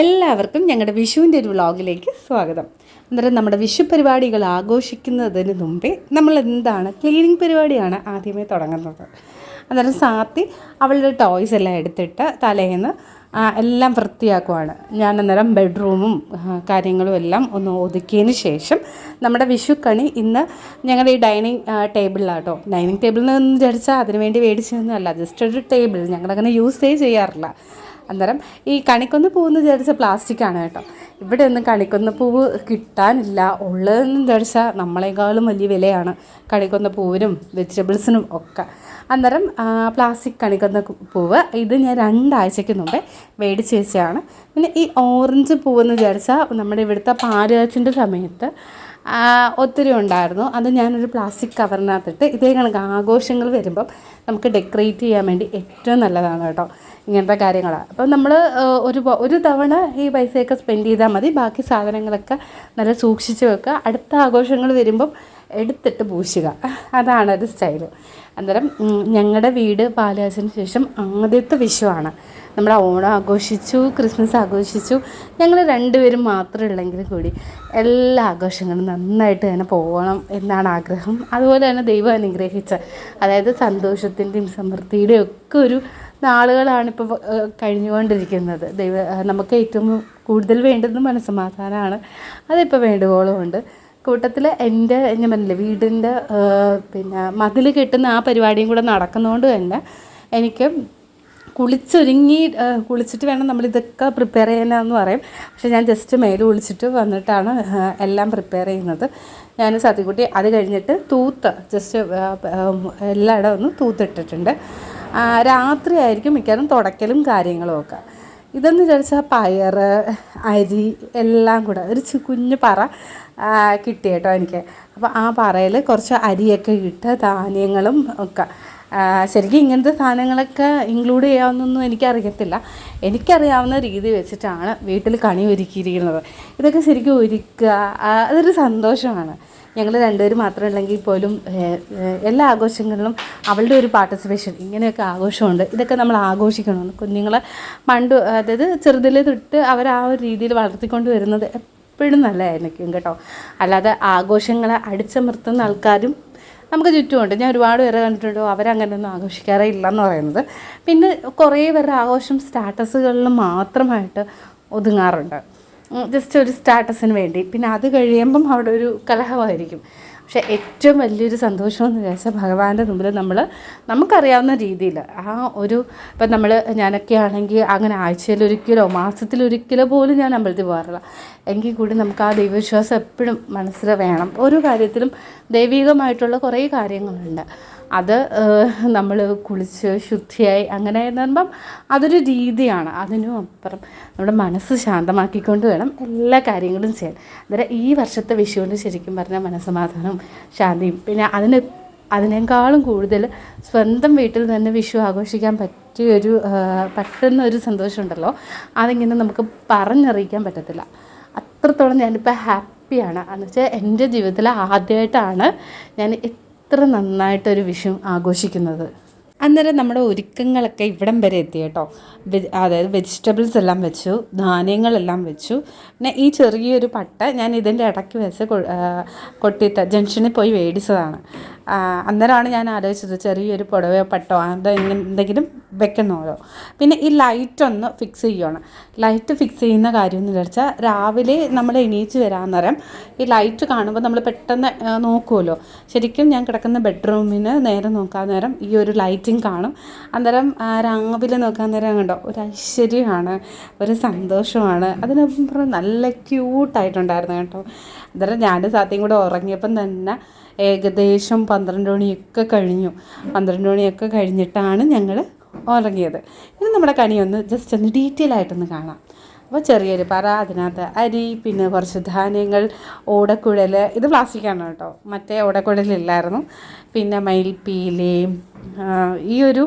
എല്ലാവർക്കും ഞങ്ങളുടെ വിഷുവിന്റെ ഒരു വ്ളോഗിലേക്ക് സ്വാഗതം. അന്നേരം നമ്മുടെ വിഷു പരിപാടികൾ ആഘോഷിക്കുന്നതിന് മുമ്പേ നമ്മൾ എന്താണ് ക്ലീനിങ് പരിപാടിയാണ് ആദ്യമേ തുടങ്ങുന്നത്. അന്നേരം സാത്തി അവളുടെ ടോയ്സ് എല്ലാം എടുത്തിട്ട് തലേന്ന് എല്ലാം വൃത്തിയാക്കുവാണ്. ഞാൻ അന്നേരം ബെഡ്റൂമും കാര്യങ്ങളും എല്ലാം ഒന്ന് ഒതുക്കിയതിന് ശേഷം നമ്മുടെ വിഷുക്കണി ഇന്ന് ഞങ്ങളുടെ ഈ ഡൈനിങ് ടേബിളിലാട്ടോ ഡൈനിങ് ടേബിളിൽ നിന്ന് വിചാരിച്ചാൽ അതിന് വേണ്ടി മേടിച്ചതൊന്നുമല്ല ജസ്റ്റ് ഒരു ടേബിൾ. ഞങ്ങളങ്ങനെ യൂസേ ചെയ്യാറില്ല. അന്നേരം ഈ കണിക്കൊന്ന് പൂവെന്ന് വിചാരിച്ച പ്ലാസ്റ്റിക്കാണ് കേട്ടോ. ഇവിടെ ഒന്നും കണിക്കൊന്ന പൂവ് കിട്ടാനില്ല. ഉള്ളതെന്ന് വിചാരിച്ചാൽ നമ്മളെക്കാളും വലിയ വിലയാണ് കണിക്കൊന്ന പൂവിനും വെജിറ്റബിൾസിനും ഒക്കെ. അന്നേരം പ്ലാസ്റ്റിക് കണിക്കൊന്ന പൂവ് ഇത് ഞാൻ രണ്ടാഴ്ചയ്ക്ക് മുമ്പേ മേടിച്ച് വെച്ചതാണ്. പിന്നെ ഈ ഓറഞ്ച് പൂവെന്ന് വിചാരിച്ചാൽ നമ്മുടെ ഇവിടുത്തെ പാലുകാച്ചിന്റെ സമയത്ത് ഒത്തിരി ഉണ്ടായിരുന്നു. അത് ഞാനൊരു പ്ലാസ്റ്റിക് കവറിനകത്തിട്ട് ഇതേ കണക്ക് ആഘോഷങ്ങൾ വരുമ്പം നമുക്ക് ഡെക്കറേറ്റ് ചെയ്യാൻ വേണ്ടി ഏറ്റവും നല്ലതാണ് കേട്ടോ. ഇങ്ങനത്തെ കാര്യങ്ങളാണ് അപ്പം നമ്മൾ ഒരു ഒരു തവണ ഈ പൈസയൊക്കെ സ്പെൻഡ് ചെയ്താൽ മതി. ബാക്കി സാധനങ്ങളൊക്കെ നല്ല സൂക്ഷിച്ച് വെക്കുക. അടുത്ത ആഘോഷങ്ങൾ വരുമ്പം എടുത്തിട്ട് പൂശുക. അതാണ് ഒരു സ്റ്റൈൽ അന്നേരം ഞങ്ങളുടെ വീട് പാലാസിന് ശേഷം ആദ്യത്തെ വിഷുവാണ്. നമ്മൾ ഓണം ആഘോഷിച്ചു ക്രിസ്മസ് ആഘോഷിച്ചു. ഞങ്ങൾ രണ്ടുപേരും മാത്രമേ ഉള്ളെങ്കിലും കൂടി എല്ലാ ആഘോഷങ്ങളും നന്നായിട്ട് തന്നെ പോകണം എന്നാണ് ആഗ്രഹം. അതുപോലെ തന്നെ ദൈവം അനുഗ്രഹിച്ച അതായത് സന്തോഷത്തിന്റെയും സമൃദ്ധിയുടെയും ഒക്കെ ഒരു നാളുകളാണ് ഇപ്പോൾ കഴിഞ്ഞുകൊണ്ടിരിക്കുന്നത്. ദൈവ നമുക്ക് ഏറ്റവും കൂടുതൽ വേണ്ടുന്നത് മനസ്സമാധാനമാണ് അതിപ്പോൾ വേണ്ടുവോളം കൂട്ടത്തിൽ എന്റെ ഞാൻ പറഞ്ഞില്ലേ വീടിന്റെ പിന്നെ മതിൽ കെട്ടുന്ന ആ പരിപാടിയും കൂടെ നടക്കുന്നതുകൊണ്ട് തന്നെ എനിക്ക് കുളിച്ചൊരുങ്ങി കുളിച്ചിട്ട് വേണം നമ്മളിതൊക്കെ പ്രിപ്പയർ ചെയ്യാനെന്ന് പറയും. പക്ഷേ ഞാൻ ജസ്റ്റ് മേൽ കുളിച്ചിട്ട് വന്നിട്ടാണ് എല്ലാം പ്രിപ്പയർ ചെയ്യുന്നത്. ഞാൻ സത്യക്കുട്ടി അത് കഴിഞ്ഞിട്ട് തൂത്ത് ജസ്റ്റ് എല്ലായിടം ഒന്ന് തൂത്തിട്ടിട്ടുണ്ട്. രാത്രിയായിരിക്കും മിക്കവാറും തുടയ്ക്കലും കാര്യങ്ങളും ഒക്കെ. ഇതെന്ന് വിചാരിച്ചാൽ പയർ അരി എല്ലാം കൂടെ ഒരു കുഞ്ഞു പറ കിട്ടി കേട്ടോ എനിക്ക്. അപ്പോൾ ആ പറയിൽ കുറച്ച് അരിയൊക്കെ ഇട്ട് ധാന്യങ്ങളും ഒക്കെ. ശരിക്കും ഇങ്ങനത്തെ സാധനങ്ങളൊക്കെ ഇൻക്ലൂഡ് ചെയ്യാവുന്നൊന്നും എനിക്കറിയത്തില്ല. എനിക്കറിയാവുന്ന രീതി വെച്ചിട്ടാണ് വീട്ടിൽ കണി ഒരുക്കിയിരിക്കുന്നത്. ഇതൊക്കെ ശരിക്കും ഒരുക്കുക അതൊരു സന്തോഷമാണ്. ഞങ്ങൾ രണ്ടുപേരും മാത്രം ഉള്ളെങ്കിൽ പോലും എല്ലാ ആഘോഷങ്ങളിലും അവളുടെ ഒരു പാർട്ടിസിപ്പേഷൻ ഇങ്ങനെയൊക്കെ ആഘോഷമുണ്ട്. ഇതൊക്കെ നമ്മൾ ആഘോഷിക്കണം കുഞ്ഞുങ്ങളെ പണ്ട് അതായത് ചെറുതിലെ തൊട്ട് അവർ ആ ഒരു രീതിയിൽ വളർത്തിക്കൊണ്ട് വരുന്നത് എപ്പോഴും നല്ലതായിരിക്കും കേട്ടോ. അല്ലാതെ ആഘോഷങ്ങളെ അടിച്ചമർത്തുന്ന ആൾക്കാരും നമുക്ക് ചുറ്റുമുണ്ട്. ഞാൻ ഒരുപാട് പേരെ കണ്ടിട്ടുണ്ട്. അവരങ്ങനെയൊന്നും ആഘോഷിക്കാറേ ഇല്ലെന്ന് പറയുന്നത്. പിന്നെ കുറേ പേരുടെ ആഘോഷം സ്റ്റാറ്റസുകളിൽ മാത്രമായിട്ട് ഒതുങ്ങാറുണ്ട്. ജസ്റ്റ് ഒരു സ്റ്റാറ്റസിന് വേണ്ടി. പിന്നെ അത് കഴിയുമ്പം അവിടെ ഒരു കലഹമായിരിക്കും. പക്ഷെ ഏറ്റവും വലിയൊരു സന്തോഷമെന്ന് വിചാരിച്ചാൽ ഭഗവാന്റെ മുമ്പിൽ നമ്മൾ നമുക്കറിയാവുന്ന രീതിയിൽ ആ ഒരു ഇപ്പം നമ്മൾ ഞാനൊക്കെ ആണെങ്കിൽ അങ്ങനെ ആഴ്ചയിൽ ഒരിക്കലോ മാസത്തിലൊരിക്കലോ പോലും ഞാൻ അമ്പലത്തിൽ പോകാറില്ല. എങ്കിൽ കൂടി നമുക്ക് ആ ദൈവവിശ്വാസം എപ്പോഴും മനസ്സിൽ വേണം. ഓരോ കാര്യത്തിലും ദൈവികമായിട്ടുള്ള കുറേ കാര്യങ്ങളുണ്ട്. അത് നമ്മൾ കുളിച്ച് ശുദ്ധിയായി അങ്ങനെ പറയുമ്പം അതൊരു രീതിയാണ്. അതിനും അപ്പുറം നമ്മുടെ മനസ്സ് ശാന്തമാക്കിക്കൊണ്ട് വേണം എല്ലാ കാര്യങ്ങളും ചെയ്യാൻ. അന്നേരം ഈ വർഷത്തെ വിഷുവിന് ശരിക്കും പറഞ്ഞാൽ മനസ്സമാധാനവും ശാന്തിയും. പിന്നെ അതിന് അതിനേക്കാളും കൂടുതൽ സ്വന്തം വീട്ടിൽ തന്നെ വിഷു ആഘോഷിക്കാൻ പറ്റിയൊരു ഒരു ഒരു സന്തോഷമുണ്ടല്ലോ അതിങ്ങനെ നമുക്ക് പറഞ്ഞറിയിക്കാൻ പറ്റത്തില്ല. അത്രത്തോളം ഞാനിപ്പോൾ ഹാപ്പിയാണ്. എന്ന് വെച്ചാൽ എന്റെ ജീവിതത്തിൽ ആദ്യമായിട്ടാണ് ഞാൻ ഇത്ര നന്നായിട്ടൊരു വിഷു ആഘോഷിക്കുന്നത്? അന്നേരം നമ്മുടെ ഒരുക്കങ്ങളൊക്കെ ഇവിടം വരെ എത്തി കേട്ടോ. അതായത് വെജിറ്റബിൾസ് എല്ലാം വെച്ചു ധാന്യങ്ങളെല്ലാം വെച്ചു. പിന്നെ ഈ ചെറിയൊരു പട്ട ഞാൻ ഇതിന്റെ ഇടയ്ക്ക് വെച്ച് കൊട്ടിത്ത ജംഗ്ഷനിൽ പോയി മേടിച്ചതാണ്. അന്നേരമാണ് ഞാൻ ആലോചിച്ചത് ചെറിയൊരു പുടവയോ പട്ടോ അത് എന്തെങ്കിലും വെക്കണമല്ലോ പിന്നെ ഈ ലൈറ്റ് ഒന്ന് ഫിക്സ് ചെയ്യണം. ലൈറ്റ് ഫിക്സ് ചെയ്യുന്ന കാര്യം എന്ന് വെച്ചാൽ രാവിലെ നമ്മൾ എണീച്ച് വരാൻ നേരം ഈ ലൈറ്റ് കാണുമ്പോൾ നമ്മൾ പെട്ടെന്ന് നോക്കുമല്ലോ ശരിക്കും ഞാൻ കിടക്കുന്ന ബെഡ്റൂമിന് നേരെ നോക്കാൻ നേരം ഈ ഒരു ലൈറ്റിങ് കാണും. അന്നേരം രാവിലെ നോക്കാൻ നേരം കണ്ടോ ഒരു ഐശ്വര്യമാണ് ഒരു സന്തോഷമാണ്. അതിനപ്പുറം നല്ല ക്യൂട്ടായിട്ടുണ്ടായിരുന്നു കേട്ടോ. അന്നേരം ഞാൻ സാത്തിയും കൂടെ ഉറങ്ങിയപ്പം തന്നെ ഏകദേശം പന്ത്രണ്ട് മണിയൊക്കെ കഴിഞ്ഞു. പന്ത്രണ്ട് മണിയൊക്കെ കഴിഞ്ഞിട്ടാണ് ഞങ്ങൾ ഉറങ്ങിയത്. ഇനി നമ്മുടെ കണിയൊന്ന് ജസ്റ്റ് ഒന്ന് ഡീറ്റെയിൽ ആയിട്ടൊന്ന് കാണാം. അപ്പോൾ ചെറിയൊരു പറ അതിനകത്ത് അരി പിന്നെ കുറച്ച് ധാന്യങ്ങൾ ഓടക്കുഴൽ ഇത് പ്ലാസ്റ്റിക്കാണ് കേട്ടോ. മറ്റേ ഓടക്കുഴലില്ലായിരുന്നു പിന്നെ മയിൽപ്പീലി ഈ ഒരു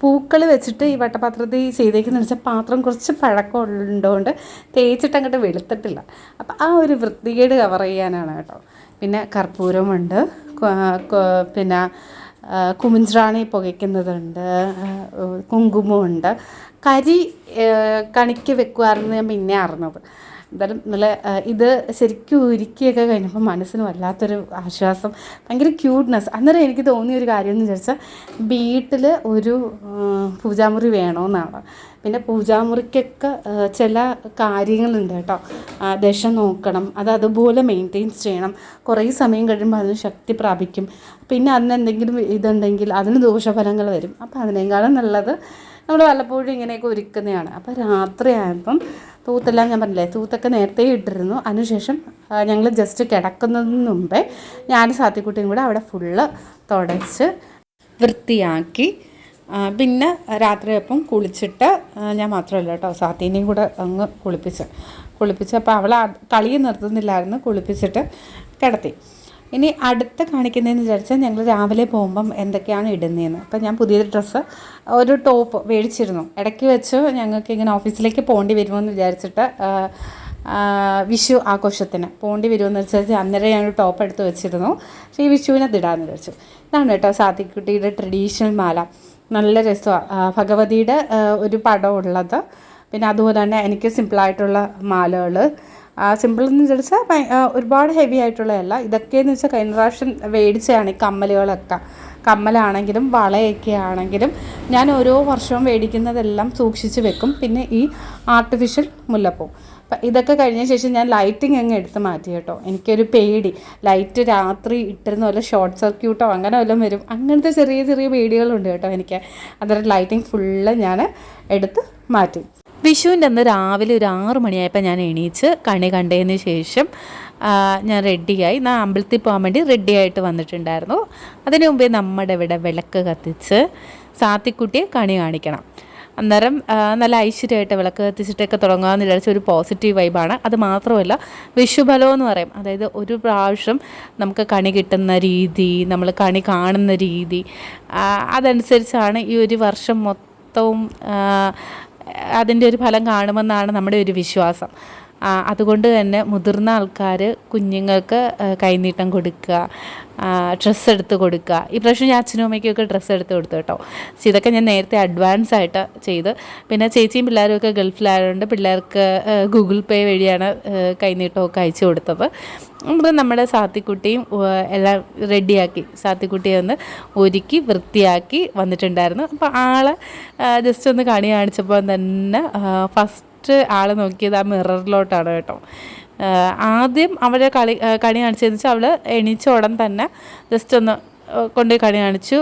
പൂക്കൾ വെച്ചിട്ട് ഈ വട്ടപാത്രത്തിൽ ചെയ്തേക്കുന്ന വെച്ചാൽ പാത്രം കുറച്ച് പഴക്കം ഉള്ളതുകൊണ്ട് തേച്ചിട്ട് അങ്ങോട്ട് വെളുത്തിട്ടില്ല. അപ്പോൾ ആ ഒരു വൃത്തികേട് കവർ ചെയ്യാനാണ് കേട്ടോ. പിന്നെ കർപ്പൂരമുണ്ട് പിന്നെ കുമിഞ്ചാണി പുകയ്ക്കുന്നതുണ്ട് കുങ്കുമമുണ്ട്. കരി കണിക്ക് വെക്കുമായിരുന്നു ഞാൻ പിന്നെ അറിഞ്ഞത് എന്തായാലും നല്ല ഇത് ശരിക്കും ഉരുക്കിയൊക്കെ കഴിഞ്ഞപ്പോൾ മനസ്സിന് വല്ലാത്തൊരു ആശ്വാസം ഭയങ്കര ക്യൂട്ട്നെസ് അന്നേരം എനിക്ക് തോന്നിയ ഒരു കാര്യം എന്ന് വിചാരിച്ചാൽ വീട്ടിൽ ഒരു പൂജാമുറി വേണമെന്നാണ് പിന്നെ പൂജാമുറിക്കൊക്കെ ചില കാര്യങ്ങളുണ്ട് കേട്ടോ. ദശ നോക്കണം അത് അതുപോലെ മെയിന്റെയിൻസ് ചെയ്യണം. കുറേ സമയം കഴിയുമ്പോൾ അതിന് ശക്തി പ്രാപിക്കും. പിന്നെ അതിന് എന്തെങ്കിലും ഇതുണ്ടെങ്കിൽ അതിന് ദോഷഫലങ്ങൾ വരും. അപ്പോൾ അതിനേക്കാളും നല്ലത് നമ്മൾ വല്ലപ്പോഴും ഇങ്ങനെയൊക്കെ ഒരുക്കുന്നതാണ്. അപ്പോൾ രാത്രിയായപ്പം തൂത്തെല്ലാം ഞാൻ പറഞ്ഞില്ലേ തൂത്തൊക്കെ നേരത്തെ ഇട്ടിരുന്നു. അതിനുശേഷം ഞങ്ങൾ ജസ്റ്റ് കിടക്കുന്നതിന് മുമ്പേ ഞാൻ സാത്തിക്കുട്ടിയും കൂടെ അവിടെ ഫുള്ള് തുടച്ച് വൃത്തിയാക്കി പിന്നെ രാത്രിയപ്പം കുളിച്ചിട്ട് ഞാൻ മാത്രമല്ല കേട്ടോ സാത്തീനെയും കൂടെ അങ്ങ് കുളിപ്പിച്ച് കുളിപ്പിച്ച് അപ്പോൾ അവൾ കളി നിർത്തുന്നില്ലായിരുന്നു കുളിപ്പിച്ചിട്ട് കിടത്തി. ഇനി അടുത്ത കാണിക്കുന്നതെന്ന് വിചാരിച്ചാൽ ഞങ്ങൾ രാവിലെ പോകുമ്പം എന്തൊക്കെയാണ് ഇടുന്നതെന്ന് അപ്പം ഞാൻ പുതിയൊരു ഡ്രസ്സ് ഒരു ടോപ്പ് മേടിച്ചിരുന്നു. ഇടയ്ക്ക് വെച്ച് ഞങ്ങൾക്ക് ഇങ്ങനെ ഓഫീസിലേക്ക് പോകേണ്ടി വരുമെന്ന് വിചാരിച്ചിട്ട് വിഷു ആഘോഷത്തിന് പോകേണ്ടി വരുമെന്ന് വെച്ചാൽ അന്നേരം ഞാൻ ഒരു ടോപ്പ് എടുത്ത് വെച്ചിരുന്നു. പക്ഷേ ഈ വിഷുവിനെ ഇടാമെന്ന് വിചാരിച്ചു. ഇതാണ് കേട്ടോ സാത്തിക്കുട്ടിയുടെ ട്രഡീഷണൽ മാല. നല്ല രസമാണ് ഭഗവതിയുടെ ഒരു പടം ഉള്ളത്. പിന്നെ അതുപോലെ തന്നെ എനിക്ക് സിമ്പിളായിട്ടുള്ള മാലകൾ സിമ്പിൾ എന്ന് ഭയ- ഒരുപാട് ഹെവി ആയിട്ടുള്ളതല്ല. ഇതൊക്കെയെന്ന് വെച്ചാൽ കഴിഞ്ഞ പ്രാവശ്യം മേടിച്ചതാണ് ഈ കമ്മലുകളൊക്കെ. കമ്മലാണെങ്കിലും വളയൊക്കെ ആണെങ്കിലും ഞാൻ ഓരോ വർഷവും മേടിക്കുന്നതെല്ലാം സൂക്ഷിച്ച് വെക്കും. പിന്നെ ഈ ആർട്ടിഫിഷ്യൽ മുല്ലപ്പൂ. അപ്പം ഇതൊക്കെ കഴിഞ്ഞ ശേഷം ഞാൻ ലൈറ്റിംഗ് അങ്ങ് എടുത്ത് മാറ്റി കേട്ടോ. എനിക്കൊരു പേടി. ലൈറ്റ് രാത്രി ഇട്ടിരുന്ന പോലെ ഷോർട്ട് സർക്യൂട്ടോ അങ്ങനെ വല്ലതും വരും. അങ്ങനത്തെ ചെറിയ ചെറിയ പേടികളുണ്ട് കേട്ടോ എനിക്ക്. അന്നേരം ലൈറ്റിംഗ് ഫുള്ള് ഞാൻ എടുത്ത് മാറ്റി. വിഷുവിന്റെ അന്ന് രാവിലെ ഒരു ആറ് മണിയായപ്പോൾ ഞാൻ എണീച്ച് കണി കണ്ടതിന് ശേഷം ഞാൻ റെഡിയായി. ഞാൻ അമ്പലത്തിൽ പോകാൻ വേണ്ടി റെഡിയായിട്ട് വന്നിട്ടുണ്ടായിരുന്നു. അതിനു മുമ്പേ നമ്മുടെ ഇവിടെ വിളക്ക് കത്തിച്ച് സാത്തിക്കുട്ടിയെ കണി കാണിക്കണം. അന്നേരം നല്ല ഐശ്വര്യമായിട്ട് വിളക്ക് കത്തിച്ചിട്ടൊക്കെ തുടങ്ങാമെന്ന് വിചാരിച്ച ഒരു പോസിറ്റീവ് വൈബാണ്. അത് മാത്രമല്ല വിഷുഫലം എന്ന് പറയും. അതായത് ഒരു പ്രാവശ്യം നമുക്ക് കണി കിട്ടുന്ന രീതി നമ്മൾ കണി കാണുന്ന രീതി അതനുസരിച്ചാണ് ഈ ഒരു വർഷം മൊത്തവും ആ, അതിന്റെ ഒരു ഫലം കാണുമെന്നാണ് നമ്മുടെ ഒരു വിശ്വാസം. അതുകൊണ്ട് തന്നെ മുതിർന്ന ആൾക്കാർ കുഞ്ഞുങ്ങൾക്ക് കൈനീട്ടം കൊടുക്കുക ഡ്രസ്സ് എടുത്ത് കൊടുക്കുക. ഈ പ്രാവശ്യം ഞാൻ അച്ഛനും അമ്മയ്ക്കൊക്കെ ഡ്രസ്സ് എടുത്ത് കൊടുത്തു കേട്ടോ. പക്ഷേ ഇതൊക്കെ ഞാൻ നേരത്തെ അഡ്വാൻസ് ആയിട്ട് ചെയ്ത്. പിന്നെ ചേച്ചിയും പിള്ളേരും ഒക്കെ ഗൾഫിലായതുകൊണ്ട് പിള്ളേർക്ക് ഗൂഗിൾ പേ വഴിയാണ് കൈനീട്ടമൊക്കെ അയച്ചു കൊടുത്തത്. നമ്മൾ നമ്മുടെ സാത്തിക്കുട്ടിയും എല്ലാം റെഡിയാക്കി സാത്തിക്കുട്ടിയെ ഒന്ന് ഒരുക്കി വൃത്തിയാക്കി വന്നിട്ടുണ്ടായിരുന്നു. അപ്പോൾ ആളെ ജസ്റ്റ് ഒന്ന് കണി കാണിച്ചപ്പോൾ തന്നെ ഫസ്റ്റ് ആൾ നോക്കിയത് ആ മിററിലോട്ടാണ് കേട്ടോ. ആദ്യം അവരെ കളി കണി കാണിച്ചതെന്ന് വെച്ചാൽ അവൾ എണീച്ച ഉടൻ തന്നെ ജസ്റ്റ് ഒന്ന് കൊണ്ടുപോയി കണി കാണിച്ചു.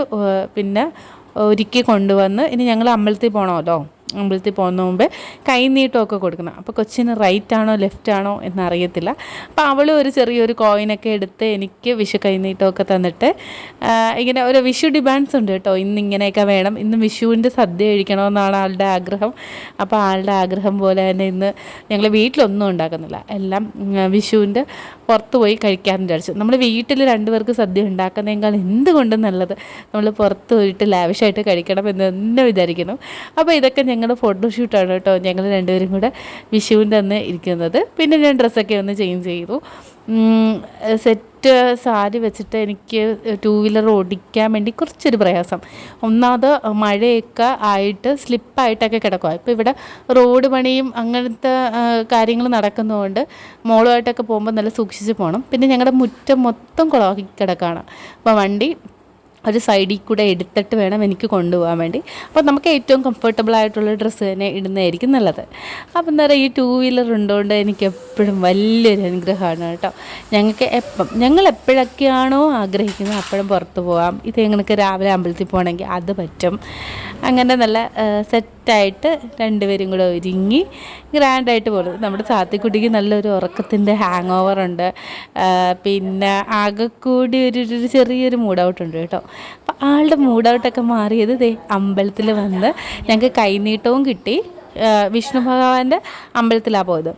പിന്നെ ഒരുക്കി കൊണ്ടുവന്ന് ഇനി ഞങ്ങൾ അമ്പലത്തിൽ പോകണമല്ലോ അമ്പലത്തിൽ പോകുന്ന മുമ്പേ കൈനീട്ടമൊക്കെ കൊടുക്കണം. അപ്പോൾ കൊച്ചിന് റൈറ്റ് ആണോ ലെഫ്റ്റ് ആണോ എന്നറിയത്തില്ല. അപ്പോൾ അവൾ ഒരു ചെറിയൊരു കോയിനൊക്കെ എടുത്ത് എനിക്ക് വിഷു കൈനീട്ടമൊക്കെ തന്നിട്ട് ഇങ്ങനെ ഒരു വിഷു ഡിമാൻഡ്സ് ഉണ്ട് കേട്ടോ. ഇന്ന് ഇങ്ങനെയൊക്കെ വേണം. ഇന്ന് വിഷുവിന്റെ സദ്യ കഴിക്കണമെന്നാണ് ആളുടെ ആഗ്രഹം. അപ്പോൾ ആളുടെ ആഗ്രഹം പോലെ തന്നെ ഇന്ന് ഞങ്ങൾ വീട്ടിലൊന്നും ഉണ്ടാക്കുന്നില്ല. എല്ലാം വിഷുവിന്റെ പുറത്ത് പോയി കഴിക്കാമെന്ന് വിചാരിച്ചു. നമ്മൾ വീട്ടിൽ രണ്ടുപേർക്ക് സദ്യ ഉണ്ടാക്കുന്നതിനേക്കാൾ എന്തുകൊണ്ടും നല്ലത് നമ്മൾ പുറത്ത് പോയിട്ട് ലാവിഷായിട്ട് കഴിക്കണം എന്ന് തന്നെ വിചാരിക്കുന്നു. അപ്പോൾ ഇതൊക്കെ ഞങ്ങളുടെ ഫോട്ടോഷൂട്ടാണ് കേട്ടോ. ഞങ്ങൾ രണ്ടുപേരും കൂടെ വിഷുവിന്റെ അന്ന് ഇരിക്കുന്നത്. പിന്നെ ഞാൻ ഡ്രസ്സൊക്കെ ഒന്ന് ചേഞ്ച് ചെയ്തു. സെറ്റ് സാരി വെച്ചിട്ട് എനിക്ക് ടൂ വീലർ ഓടിക്കാൻ വേണ്ടി കുറച്ചൊരു പ്രയാസം. ഒന്നാമത് മഴയൊക്കെ ആയിട്ട് സ്ലിപ്പായിട്ടൊക്കെ കിടക്കുക ഇപ്പോൾ ഇവിടെ റോഡ് പണിയും അങ്ങനത്തെ കാര്യങ്ങൾ നടക്കുന്നതുകൊണ്ട് മോളുമായിട്ടൊക്കെ പോകുമ്പോൾ നല്ല സൂക്ഷിച്ച് പോകണം പിന്നെ ഞങ്ങളുടെ മുറ്റം മൊത്തം കുളമാക്കി കിടക്കുകയാണ് അപ്പോൾ വണ്ടി ഒരു സൈഡിൽ കൂടെ എടുത്തിട്ട് വേണം എനിക്ക് കൊണ്ടുപോകാൻ വേണ്ടി. അപ്പോൾ നമുക്ക് ഏറ്റവും കംഫർട്ടബിൾ ആയിട്ടുള്ള ഡ്രസ്സ് തന്നെ ഇടുന്നതായിരിക്കും നല്ലത്. അപ്പോൾ എന്താ പറയുക ഈ ടൂ വീലർ ഉണ്ടോണ്ട് എനിക്ക് എപ്പോഴും വലിയൊരു അനുഗ്രഹമാണ് കേട്ടോ. ഞങ്ങൾക്ക് എപ്പം ഞങ്ങൾ എപ്പോഴൊക്കെയാണോ ആഗ്രഹിക്കുന്നത് അപ്പോഴും പുറത്ത് പോകാം. ഇത് ഞങ്ങൾക്ക് രാവിലെ അമ്പലത്തിൽ പോകണമെങ്കിൽ അത് പറ്റും. അങ്ങനെ നല്ല സെറ്റായിട്ട് രണ്ടുപേരും കൂടെ ഒരുങ്ങി ഗ്രാൻഡായിട്ട് പോകുന്നത്. നമ്മുടെ സാത്തിക്കുട്ടിക്ക് നല്ലൊരു ഉറക്കത്തിന്റെ ഹാങ് ഓവർ ഉണ്ട് പിന്നെ ആകെക്കൂടി ഒരു ചെറിയൊരു മൂഡ് ഔട്ട് ഉണ്ട് കേട്ടോ. അപ്പോൾ ആളുടെ മൂഡൗട്ടൊക്കെ മാറിയത് ദേ അമ്പലത്തിൽ വന്ന് ഞങ്ങൾക്ക് കൈനീട്ടവും കിട്ടി. വിഷ്ണു ഭഗവാന്റെ അമ്പലത്തിലാണ് പോയത്.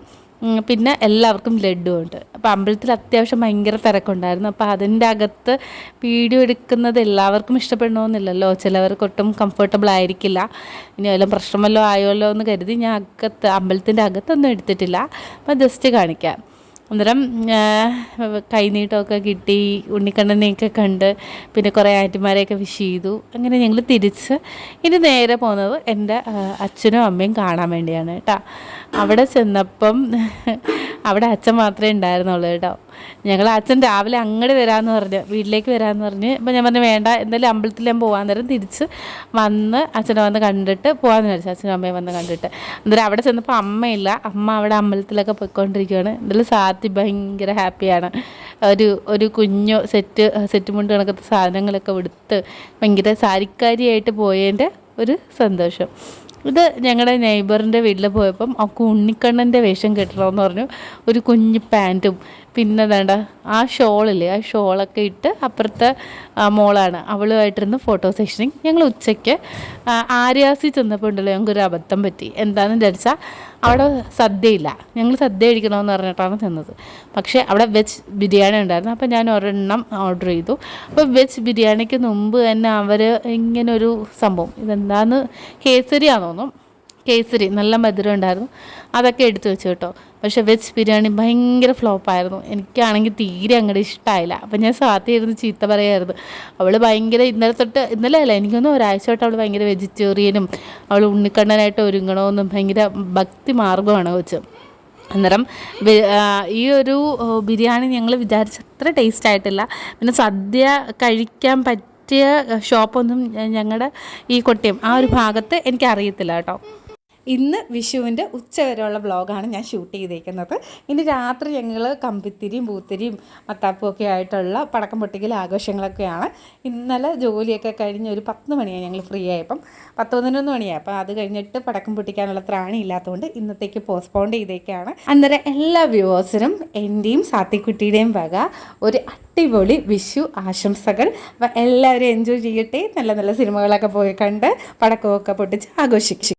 പിന്നെ എല്ലാവർക്കും ലഡ്ഡു ഉണ്ട്. അപ്പോൾ അമ്പലത്തിൽ അത്യാവശ്യം ഭയങ്കര തിരക്കുണ്ടായിരുന്നു. അപ്പോൾ അതിന്റെ അകത്ത് വീഡിയോ എടുക്കുന്നത് എല്ലാവർക്കും ഇഷ്ടപ്പെടണമെന്നില്ലല്ലോ ചിലവർക്ക് ഒട്ടും കംഫർട്ടബിൾ ആയിരിക്കില്ല. ഇനി വല്ല പ്രശ്നമല്ലോ വല്ലതും എന്ന് കരുതി ഞാൻ അകത്ത് അമ്പലത്തിന്റെ അകത്തൊന്നും എടുത്തിട്ടില്ല. അപ്പോൾ ജസ്റ്റ് കാണിക്കാം. അന്നേരം കൈനീട്ടമൊക്കെ കിട്ടി ഉണ്ണിക്കണ്ണനെയൊക്കെ കണ്ട് പിന്നെ കുറേ ആന്റിമാരെയൊക്കെ വിഷ് ചെയ്തു. അങ്ങനെ ഞങ്ങൾ തിരിച്ച് ഇനി നേരെ പോകുന്നത് എന്റെ അച്ഛനും അമ്മയും കാണാൻ വേണ്ടിയാണ് കേട്ടോ. അവിടെ ചെന്നപ്പം അവിടെ അച്ഛൻ മാത്രമേ ഉണ്ടായിരുന്നുള്ളൂ കേട്ടോ. ഞങ്ങൾ അച്ഛൻ രാവിലെ അങ്ങോട്ട് വരാമെന്ന് പറഞ്ഞ് വീട്ടിലേക്ക് വരാമെന്ന് പറഞ്ഞ്. ഇപ്പം ഞാൻ പറഞ്ഞു വേണ്ട എന്തായാലും അമ്പലത്തിൽ ഞാൻ പോകാൻ നേരം തിരിച്ച് വന്ന് അച്ഛനെ വന്ന് കണ്ടിട്ട് പോകാമെന്ന് വിചാരിച്ചു. അച്ഛനും അമ്മയും വന്ന് കണ്ടിട്ട്. എന്നിട്ട് അവിടെ ചെന്നപ്പോൾ അമ്മയില്ല. അമ്മ അവിടെ അമ്പലത്തിലൊക്കെ പോയിക്കൊണ്ടിരിക്കുകയാണ് എന്തായാലും സാത്തി ഭയങ്കര ഹാപ്പിയാണ്. ഒരു ഒരു കുഞ്ഞു സെറ്റ് സെറ്റ് മുണ്ട് കണക്കത്തെ സാധനങ്ങളൊക്കെ എടുത്ത് ഭയങ്കര സാരിക്കാരിയായിട്ട് പോയതിന്റെ ഒരു സന്തോഷം. ഇത് ഞങ്ങളുടെ നെയ്ബറിന്റെ വീട്ടിൽ പോയപ്പം ഒക്കെ ഉണ്ണിക്കണ്ണന്റെ വേഷം കെട്ടണമെന്ന് പറഞ്ഞു. ഒരു കുഞ്ഞു പാന്റും പിന്നെ വേണ്ട ആ ഷോളില്ലേ ആ ഷോളൊക്കെ ഇട്ട് അപ്പുറത്തെ മോളാണ്. അവളുമായിട്ടിരുന്ന് ഫോട്ടോ സെഷനിങ് ഞങ്ങൾ ഉച്ചയ്ക്ക് ആര്യാസി ചെന്നപ്പോൾ ഉണ്ടല്ലോ ഞങ്ങൾക്കൊരു അബദ്ധം പറ്റി. എന്താണെന്ന് വിചാരിച്ചാൽ അവിടെ സദ്യയില്ല. ഞങ്ങൾ സദ്യ കഴിക്കണമെന്ന് പറഞ്ഞിട്ടാണ് ചെന്നത്. പക്ഷേ അവിടെ വെജ് ബിരിയാണി ഉണ്ടായിരുന്നു. അപ്പോൾ ഞാൻ ഒരെണ്ണം ഓർഡർ ചെയ്തു. അപ്പോൾ വെജ് ബിരിയാണിക്ക് മുമ്പ് തന്നെ അവർ ഇങ്ങനൊരു സംഭവം. ഇതെന്താന്ന് കേസരിയാണെന്ന് തോന്നുന്നു കേസരി നല്ല മധുരം ഉണ്ടായിരുന്നു. അതൊക്കെ എടുത്തു വെച്ചു കേട്ടോ. പക്ഷെ വെജ് ബിരിയാണി ഭയങ്കര ഫ്ലോപ്പായിരുന്നു എനിക്കാണെങ്കിൽ തീരെ അങ്ങോട്ട് ഇഷ്ടമായില്ല അപ്പം ഞാൻ സ്വാത്തിയിരുന്ന് ചീത്ത പറയായിരുന്നു. അവൾ ഭയങ്കര ഇന്നലെ തൊട്ട് ഇന്നലെ അല്ല എനിക്കൊന്നും ഒരാഴ്ച തൊട്ട് അവൾ ഭയങ്കര വെജിറ്റേറിയനും അവൾ ഉണ്ണിക്കണ്ണനായിട്ട് ഒരുങ്ങണമെന്നും ഭയങ്കര ഭക്തി മാർഗമാണ് വെച്ച് അന്നേരം ഈ ഒരു ബിരിയാണി ഞങ്ങൾ വിചാരിച്ചത്ര ടേസ്റ്റ് ആയിട്ടില്ല. പിന്നെ സദ്യ കഴിക്കാൻ പറ്റിയ ഷോപ്പൊന്നും ഞങ്ങളുടെ ഈ കൊട്ടിയം ആ ഒരു ഭാഗത്ത് എനിക്കറിയത്തില്ല കേട്ടോ. ഇന്ന് വിഷുവിന്റെ ഉച്ചവരെയുള്ള വ്ളോഗാണ് ഞാൻ ഷൂട്ട് ചെയ്തേക്കുന്നത്. ഇനി രാത്രി ഞങ്ങൾ കമ്പിത്തിരിയും പൂത്തിരിയും മത്താപ്പും ഒക്കെ ആയിട്ടുള്ള പടക്കം പൊട്ടിക്കൽ ആഘോഷങ്ങളൊക്കെയാണ്. ഇന്നലെ ജോലിയൊക്കെ കഴിഞ്ഞ് ഒരു പത്ത് മണിയായി ഞങ്ങൾ ഫ്രീ ആയപ്പം. പത്ത് പതിനൊന്ന് മണിയായി അപ്പം അത് കഴിഞ്ഞിട്ട് പടക്കം പൊട്ടിക്കാനുള്ള ത്രാണി ഇല്ലാത്തതുകൊണ്ട് ഇന്നത്തേക്ക് പോസ്റ്റ്പോൺ ചെയ്തേക്കാണ്. അന്നേരം എല്ലാ വ്യൂവേഴ്സിനും എന്റെയും സാത്തിക്കുട്ടിയുടെയും വക ഒരു അടിപൊളി വിഷു ആശംസകൾ. അപ്പം എല്ലാവരും എൻജോയ് ചെയ്യട്ടെ. നല്ല നല്ല സിനിമകളൊക്കെ പോയി കണ്ട് പടക്കമൊക്കെ പൊട്ടിച്ച് ആഘോഷിക്കും.